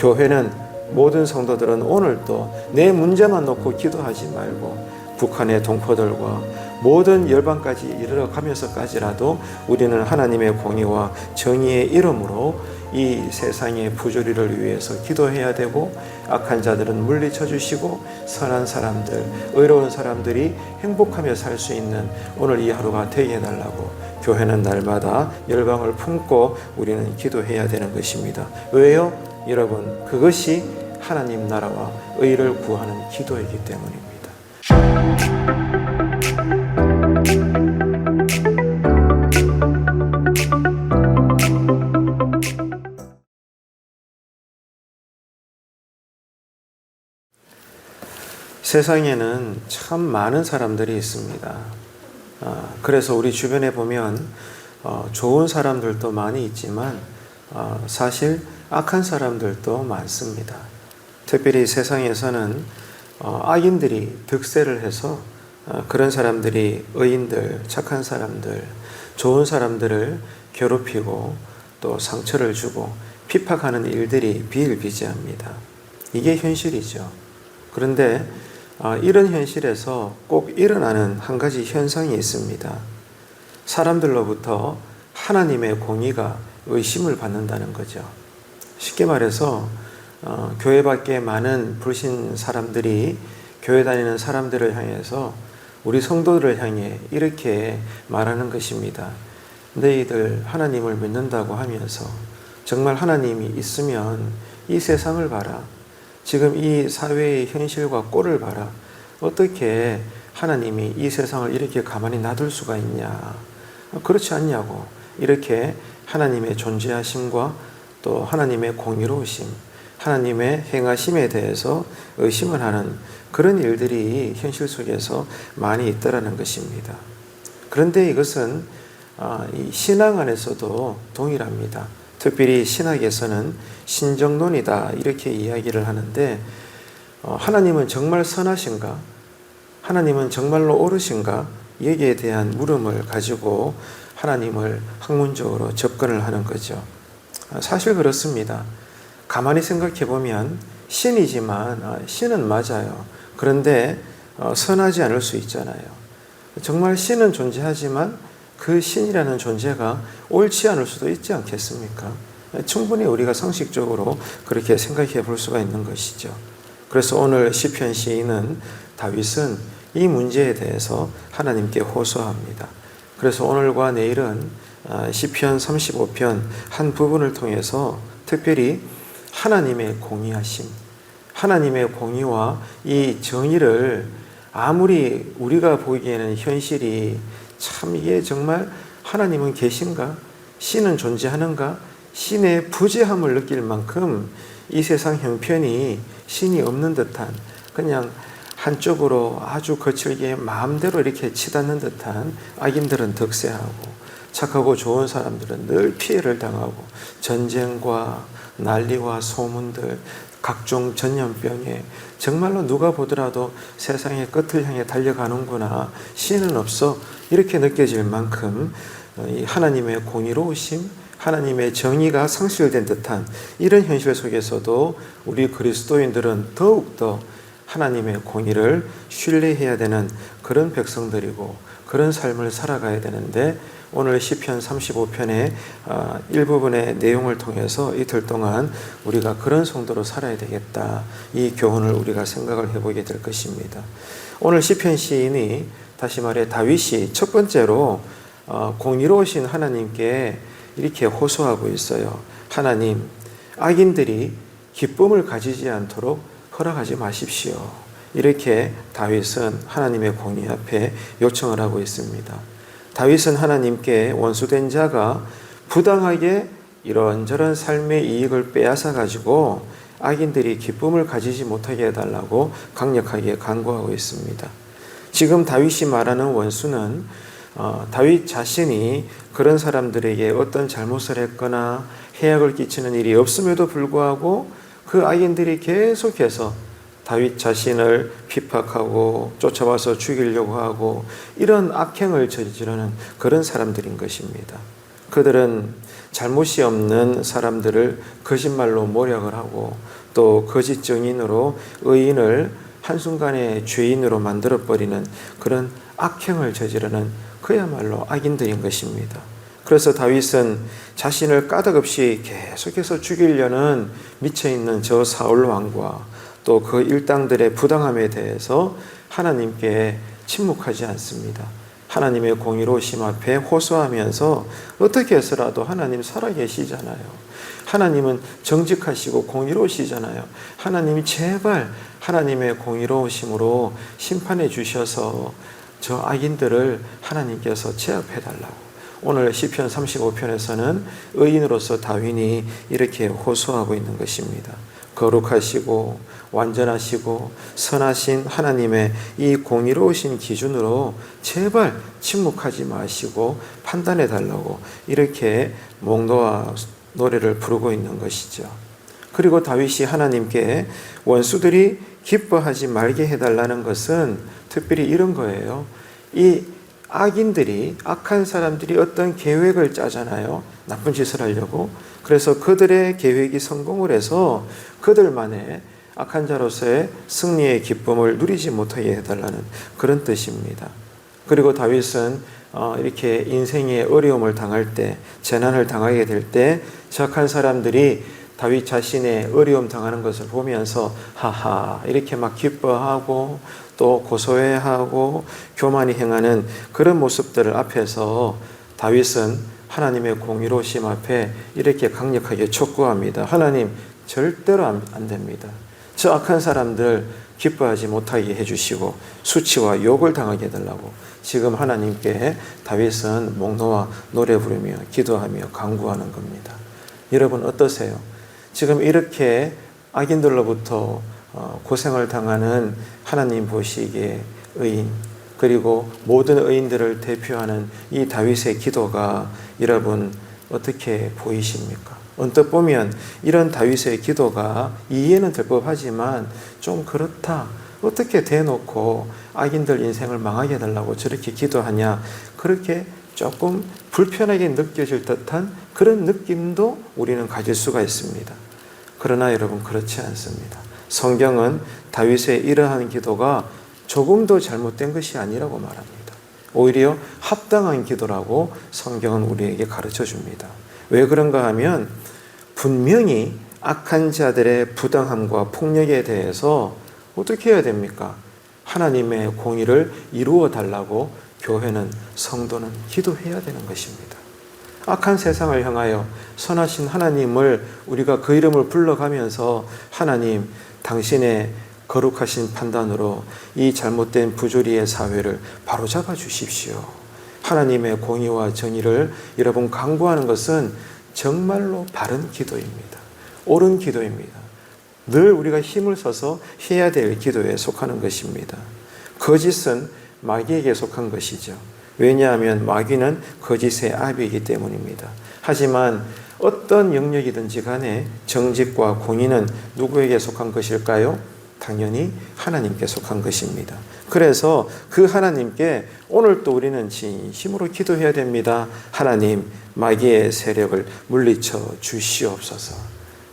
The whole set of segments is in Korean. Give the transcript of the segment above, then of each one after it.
교회는 모든 성도들은 오늘도 내 문제만 놓고 기도하지 말고 북한의 동포들과 모든 열방까지 이르러 가면서까지라도 우리는 하나님의 공의와 정의의 이름으로 이 세상의 부조리를 위해서 기도해야 되고 악한 자들은 물리쳐 주시고 선한 사람들, 의로운 사람들이 행복하며 살 수 있는 오늘 이 하루가 되게 해달라고 교회는 날마다 열방을 품고 우리는 기도해야 되는 것입니다. 왜요? 여러분, 그것이 하나님 나라와 의를 구하는 기도이기 때문입니다. 세상에는 참 많은 사람들이 있습니다. 아, 그래서 우리 주변에 보면 어, 좋은 사람들도 많이 있지만 어, 사실 악한 사람들도 많습니다. 특별히 세상에서는 어, 악인들이 득세를 해서 어, 그런 사람들이 의인들, 착한 사람들, 좋은 사람들을 괴롭히고 또 상처를 주고 핍박하는 일들이 비일비재합니다. 이게 현실이죠. 그런데 어, 이런 현실에서 꼭 일어나는 한 가지 현상이 있습니다. 사람들로부터 하나님의 공의가 의심을 받는다는 거죠. 쉽게 말해서 어, 교회 밖에 많은 불신 사람들이 교회 다니는 사람들을 향해서 우리 성도들을 향해 이렇게 말하는 것입니다. 너희들 하나님을 믿는다고 하면서 정말 하나님이 있으면 이 세상을 봐라. 지금 이 사회의 현실과 꼴을 봐라. 어떻게 하나님이 이 세상을 이렇게 가만히 놔둘 수가 있냐. 그렇지 않냐고. 이렇게 하나님의 존재하심과 또 하나님의 공의로우심, 하나님의 행하심에 대해서 의심을 하는 그런 일들이 현실 속에서 많이 있다라는 것입니다. 그런데 이것은 아, 이 신앙 안에서도 동일합니다. 특별히 신학에서는 신정론이다 이렇게 이야기를 하는데 어, 하나님은 정말 선하신가? 하나님은 정말로 옳으신가? 여기에 대한 물음을 가지고 하나님을 학문적으로 접근을 하는 거죠. 아, 사실 그렇습니다. 가만히 생각해 보면 신이지만 아, 신은 맞아요. 그런데 어, 선하지 않을 수 있잖아요. 정말 신은 존재하지만 그 신이라는 존재가 옳지 않을 수도 있지 않겠습니까? 충분히 우리가 상식적으로 그렇게 생각해 볼 수가 있는 것이죠. 그래서 오늘 시편 시인은 다윗은 이 문제에 대해서 하나님께 호소합니다. 그래서 오늘과 내일은 아, 시편 35편 한 부분을 통해서 특별히 하나님의 공의하심, 하나님의 공의와 이 정의를 아무리 우리가 보기에는 현실이 참 이게 정말 하나님은 계신가? 신은 존재하는가? 신의 부재함을 느낄 만큼 이 세상 형편이 신이 없는 듯한 그냥 한쪽으로 아주 거칠게 마음대로 이렇게 치닫는 듯한 악인들은 득세하고 착하고 좋은 사람들은 늘 피해를 당하고 전쟁과 난리와 소문들 각종 전염병에 정말로 누가 보더라도 세상의 끝을 향해 달려가는구나. 신은 없어. 이렇게 느껴질 만큼 이 하나님의 공의로우심 하나님의 정의가 상실된 듯한 이런 현실 속에서도 우리 그리스도인들은 더욱더 하나님의 공의를 신뢰해야 되는 그런 백성들이고 그런 삶을 살아가야 되는데 오늘 시편 35편의 아, 일부분의 내용을 통해서 이틀 동안 우리가 그런 성도로 살아야 되겠다. 이 교훈을 우리가 생각을 해보게 될 것입니다. 오늘 시편 시인이 다시 말해 다윗이 첫 번째로 어, 공의로우신 하나님께 이렇게 호소하고 있어요. 하나님, 악인들이 기쁨을 가지지 않도록 허락하지 마십시오. 이렇게 다윗은 하나님의 공의 앞에 요청을 하고 있습니다. 다윗은 하나님께 원수된 자가 부당하게 이런저런 삶의 이익을 빼앗아 가지고 악인들이 기쁨을 가지지 못하게 해달라고 강력하게 간구하고 있습니다. 지금 다윗이 말하는 원수는 어, 다윗 자신이 그런 사람들에게 어떤 잘못을 했거나 해악을 끼치는 일이 없음에도 불구하고 그 악인들이 계속해서 다윗 자신을 핍박하고 쫓아와서 죽이려고 하고 이런 악행을 저지르는 그런 사람들인 것입니다. 그들은 잘못이 없는 사람들을 거짓말로 모략을 하고 또 거짓 증인으로 의인을 한순간에 죄인으로 만들어버리는 그런 악행을 저지르는 그야말로 악인들인 것입니다. 그래서 다윗은 자신을 까닭없이 계속해서 죽이려는 미쳐있는 저 사울 왕과 또 그 일당들의 부당함에 대해서 하나님께 침묵하지 않습니다. 하나님의 공의로우심 앞에 호소하면서 어떻게 해서라도 하나님 살아계시잖아요. 하나님은 정직하시고 공의로우시잖아요. 하나님이 제발 하나님의 공의로우심으로 심판해 주셔서 저 악인들을 하나님께서 제압해 달라고. 오늘 시편 35편에서는 의인으로서 다윈이 이렇게 호소하고 있는 것입니다. 거룩하시고 완전하시고 선하신 하나님의 이 공의로우신 기준으로 제발 침묵하지 마시고 판단해 달라고 이렇게 목노아 노래를 부르고 있는 것이죠. 그리고 다윗이 하나님께 원수들이 기뻐하지 말게 해달라는 것은 특별히 이런 거예요. 이 악인들이 악한 사람들이 어떤 계획을 짜잖아요. 나쁜 짓을 하려고. 그래서 그들의 계획이 성공을 해서 그들만의 악한 자로서의 승리의 기쁨을 누리지 못하게 해달라는 그런 뜻입니다. 그리고 다윗은 어, 이렇게 인생의 어려움을 당할 때, 재난을 당하게 될 때, 착한 사람들이 다윗 자신의 어려움 당하는 것을 보면서 하하 이렇게 막 기뻐하고 또 고소해하고 교만이 행하는 그런 모습들을 앞에서 다윗은 하나님의 공의로심 앞에 이렇게 강력하게 촉구합니다. 하나님 절대로 안, 안 됩니다. 저 악한 사람들 기뻐하지 못하게 해주시고 수치와 욕을 당하게 해달라고 지금 하나님께 다윗은 목노와 노래 부르며 기도하며 강구하는 겁니다. 여러분 어떠세요? 지금 이렇게 악인들로부터 어, 고생을 당하는 하나님 보시기에 의인 그리고 모든 의인들을 대표하는 이 다윗의 기도가 여러분 어떻게 보이십니까? 언뜻 보면 이런 다윗의 기도가 이해는 될 법하지만 좀 그렇다. 어떻게 대놓고 악인들 인생을 망하게 해달라고 저렇게 기도하냐. 그렇게 조금 불편하게 느껴질 듯한 그런 느낌도 우리는 가질 수가 있습니다. 그러나 여러분 그렇지 않습니다. 성경은 다윗의 이러한 기도가 조금도 잘못된 것이 아니라고 말합니다. 오히려 합당한 기도라고 성경은 우리에게 가르쳐 줍니다. 왜 그런가 하면 분명히 악한 자들의 부당함과 폭력에 대해서 어떻게 해야 됩니까? 하나님의 공의를 이루어 달라고 교회는 성도는 기도해야 되는 것입니다. 악한 세상을 향하여 선하신 하나님을 우리가 그 이름을 불러가면서 하나님 당신의 거룩하신 판단으로 이 잘못된 부조리의 사회를 바로잡아 주십시오. 하나님의 공의와 정의를 여러분 강구하는 것은 정말로 바른 기도입니다. 옳은 기도입니다. 늘 우리가 힘을 써서 해야 될 기도에 속하는 것입니다. 거짓은 마귀에게 속한 것이죠. 왜냐하면 마귀는 거짓의 아비이기 때문입니다. 하지만 어떤 영역이든지 간에 정직과 공의는 누구에게 속한 것일까요? 당연히 하나님께 속한 것입니다. 그래서 그 하나님께 오늘 또 우리는 진심으로 기도해야 됩니다. 하나님, 마귀의 세력을 물리쳐 주시옵소서.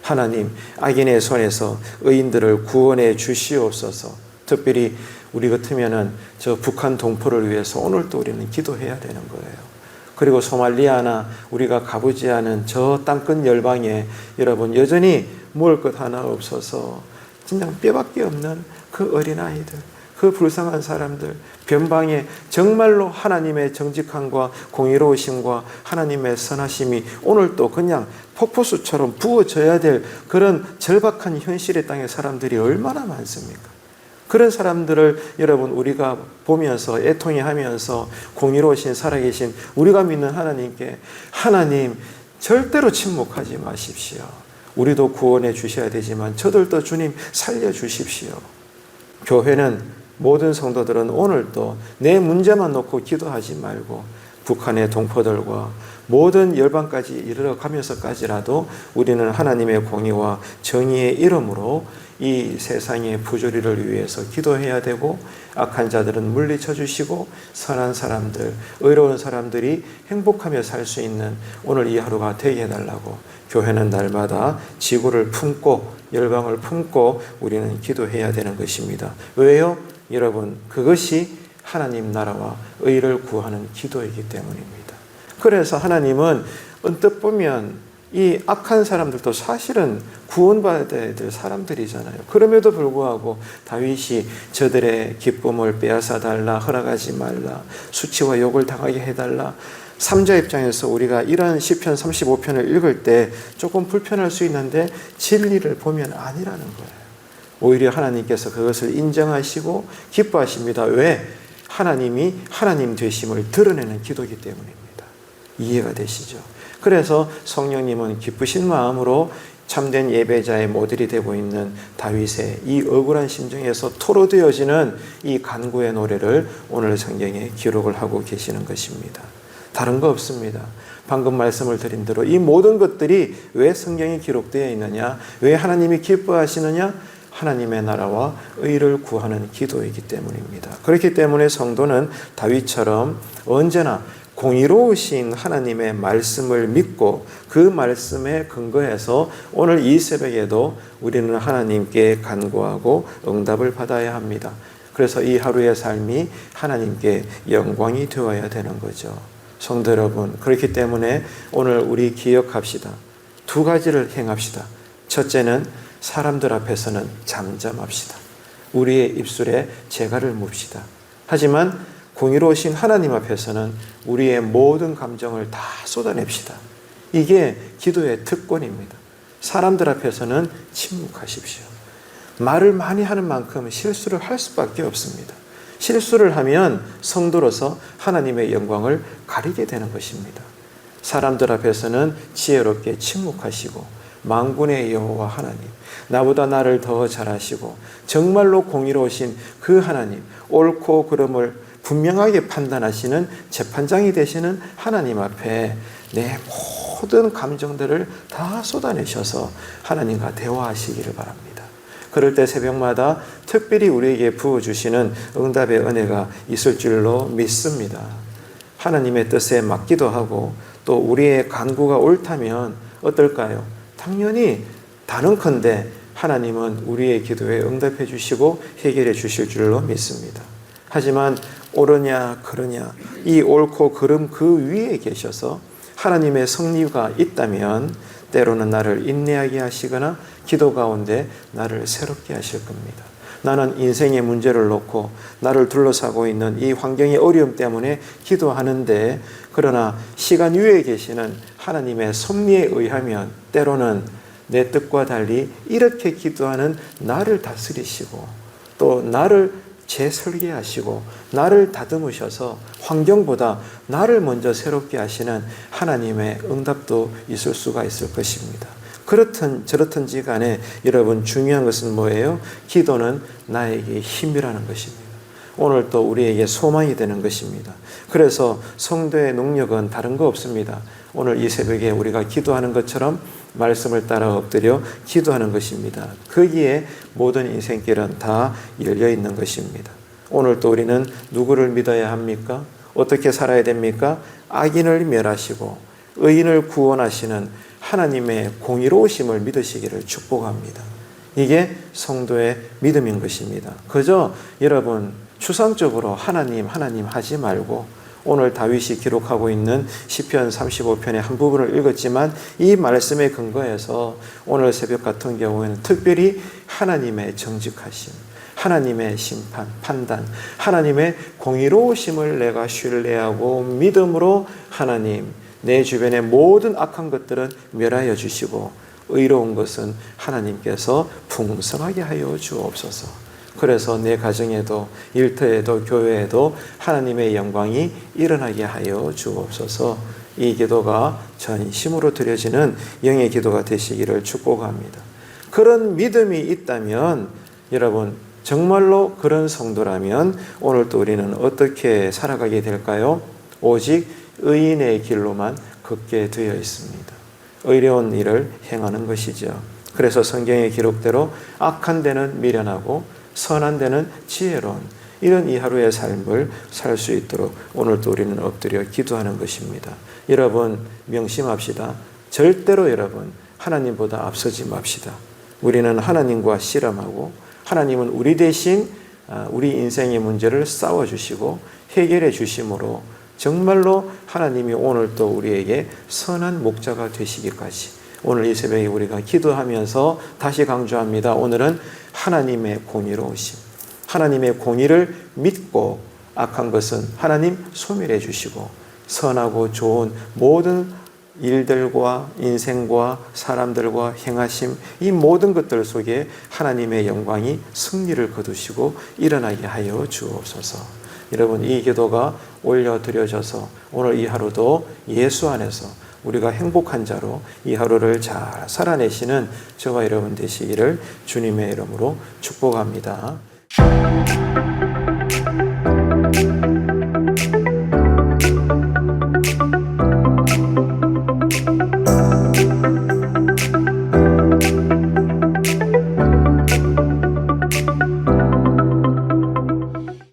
하나님, 악인의 손에서 의인들을 구원해 주시옵소서. 특별히 우리 같으면은 저 북한 동포를 위해서 오늘 또 우리는 기도해야 되는 거예요. 그리고 소말리아나 우리가 가보지 않은 저 땅끝 열방에 여러분 여전히 먹을 것 하나 없어서 그냥 뼈밖에 없는 그 어린아이들, 그 불쌍한 사람들, 변방에 정말로 하나님의 정직함과 공의로우심과 하나님의 선하심이 오늘 또 그냥 폭포수처럼 부어져야 될 그런 절박한 현실의 땅의 사람들이 얼마나 많습니까? 그런 사람들을 여러분 우리가 보면서 애통해 하면서 공의로우신 살아계신 우리가 믿는 하나님께 하나님 절대로 침묵하지 마십시오. 우리도 구원해 주셔야 되지만 저들도 주님 살려 주십시오. 교회는 모든 성도들은 오늘도 내 문제만 놓고 기도하지 말고 북한의 동포들과 모든 열방까지 이르러 가면서까지라도 우리는 하나님의 공의와 정의의 이름으로 이 세상의 부조리를 위해서 기도해야 되고 악한 자들은 물리쳐 주시고 선한 사람들, 의로운 사람들이 행복하며 살 수 있는 오늘 이 하루가 되게 해달라고 교회는 날마다 지구를 품고 열방을 품고 우리는 기도해야 되는 것입니다. 왜요? 여러분, 그것이 하나님 나라와 의를 구하는 기도이기 때문입니다. 그래서 하나님은 언뜻 보면 이 악한 사람들도 사실은 구원받아야 될 사람들이잖아요. 그럼에도 불구하고 다윗이 저들의 기쁨을 빼앗아 달라, 허락하지 말라, 수치와 욕을 당하게 해달라. 삼자 입장에서 우리가 이런 시편 35편을 읽을 때 조금 불편할 수 있는데 진리를 보면 아니라는 거예요. 오히려 하나님께서 그것을 인정하시고 기뻐하십니다. 왜? 하나님이 하나님 되심을 드러내는 기도이기 때문입니다. 이해가 되시죠? 그래서 성령님은 기쁘신 마음으로 참된 예배자의 모델이 되고 있는 다윗의 이 억울한 심정에서 토로되어지는 이 간구의 노래를 오늘 성경에 기록을 하고 계시는 것입니다. 다른 거 없습니다. 방금 말씀을 드린 대로 이 모든 것들이 왜 성경에 기록되어 있느냐? 왜 하나님이 기뻐하시느냐? 하나님의 나라와 의를 구하는 기도이기 때문입니다. 그렇기 때문에 성도는 다윗처럼 언제나 공의로우신 하나님의 말씀을 믿고 그 말씀에 근거해서 오늘 이 새벽에도 우리는 하나님께 간구하고 응답을 받아야 합니다. 그래서 이 하루의 삶이 하나님께 영광이 되어야 되는 거죠. 성도 여러분, 그렇기 때문에 오늘 우리 기억합시다. 두 가지를 행합시다. 첫째는 사람들 앞에서는 잠잠합시다. 우리의 입술에 재갈을 묻시다. 하지만 공의로우신 하나님 앞에서는 우리의 모든 감정을 다 쏟아냅시다. 이게 기도의 특권입니다. 사람들 앞에서는 침묵하십시오. 말을 많이 하는 만큼 실수를 할 수밖에 없습니다. 실수를 하면 성도로서 하나님의 영광을 가리게 되는 것입니다. 사람들 앞에서는 지혜롭게 침묵하시고 망군의 여호와 하나님, 나보다 나를 더 잘하시고 정말로 공의로우신 그 하나님, 옳고 그름을 분명하게 판단하시는 재판장이 되시는 하나님 앞에 내 모든 감정들을 다 쏟아내셔서 하나님과 대화하시기를 바랍니다. 그럴 때 새벽마다 특별히 우리에게 부어주시는 응답의 은혜가 있을 줄로 믿습니다. 하나님의 뜻에 맞기도 하고 또 우리의 간구가 옳다면 어떨까요? 당연히 단언컨대 하나님은 우리의 기도에 응답해 주시고 해결해 주실 줄로 믿습니다. 하지만 옳으냐 그러냐 이 옳고 그름 그 위에 계셔서 하나님의 성리가 있다면 때로는 나를 인내하게 하시거나 기도 가운데 나를 새롭게 하실 겁니다. 나는 인생의 문제를 놓고 나를 둘러싸고 있는 이 환경의 어려움 때문에 기도하는데 그러나 시간 위에 계시는 하나님의 섭리에 의하면 때로는 내 뜻과 달리 이렇게 기도하는 나를 다스리시고 또 나를 재설계하시고 나를 다듬으셔서 환경보다 나를 먼저 새롭게 하시는 하나님의 응답도 있을 수가 있을 것입니다. 그렇든 저렇든지 간에 여러분 중요한 것은 뭐예요? 기도는 나에게 힘이라는 것입니다. 오늘 또 우리에게 소망이 되는 것입니다. 그래서 성도의 능력은 다른 거 없습니다. 오늘 이 새벽에 우리가 기도하는 것처럼 말씀을 따라 엎드려 기도하는 것입니다. 거기에 모든 인생길은 다 열려 있는 것입니다. 오늘 또 우리는 누구를 믿어야 합니까? 어떻게 살아야 됩니까? 악인을 멸하시고 의인을 구원하시는 하나님의 공의로우심을 믿으시기를 축복합니다. 이게 성도의 믿음인 것입니다. 그저 여러분 추상적으로 하나님 하나님 하지 말고 오늘 다윗이 기록하고 있는 시편 35편의 한 부분을 읽었지만 이 말씀에 근거해서 오늘 새벽 같은 경우에는 특별히 하나님의 정직하심, 하나님의 심판, 판단, 하나님의 공의로우심을 내가 신뢰하고 믿음으로 하나님 내 주변의 모든 악한 것들은 멸하여 주시고 의로운 것은 하나님께서 풍성하게 하여 주옵소서. 그래서 내 가정에도 일터에도 교회에도 하나님의 영광이 일어나게 하여 주옵소서. 이 기도가 전심으로 드려지는 영의 기도가 되시기를 축복합니다. 그런 믿음이 있다면 여러분 정말로 그런 성도라면 오늘 또 우리는 어떻게 살아가게 될까요? 오직 의인의 길로만 걷게 되어 있습니다. 의로운 일을 행하는 것이죠. 그래서 성경의 기록대로 악한 데는 미련하고 선한 데는 지혜로운 이런 이 하루의 삶을 살 수 있도록 오늘도 우리는 엎드려 기도하는 것입니다. 여러분 명심합시다. 절대로 여러분 하나님보다 앞서지 맙시다. 우리는 하나님과 씨름하고 하나님은 우리 대신 아, 우리 인생의 문제를 싸워 주시고 해결해 주심으로 정말로 하나님이 오늘 또 우리에게 선한 목자가 되시기까지 오늘 이 새벽에 우리가 기도하면서 다시 강조합니다. 오늘은 하나님의 공의로우심, 하나님의 공의를 믿고 악한 것은 하나님 소멸해 주시고 선하고 좋은 모든 일들과 인생과 사람들과 행하심 이 모든 것들 속에 하나님의 영광이 승리를 거두시고 일어나게 하여 주옵소서. 여러분 이 기도가 올려 드려져서 오늘 이 하루도 예수 안에서 우리가 행복한 자로 이 하루를 잘 살아내시는 저와 여러분 되시기를 주님의 이름으로 축복합니다.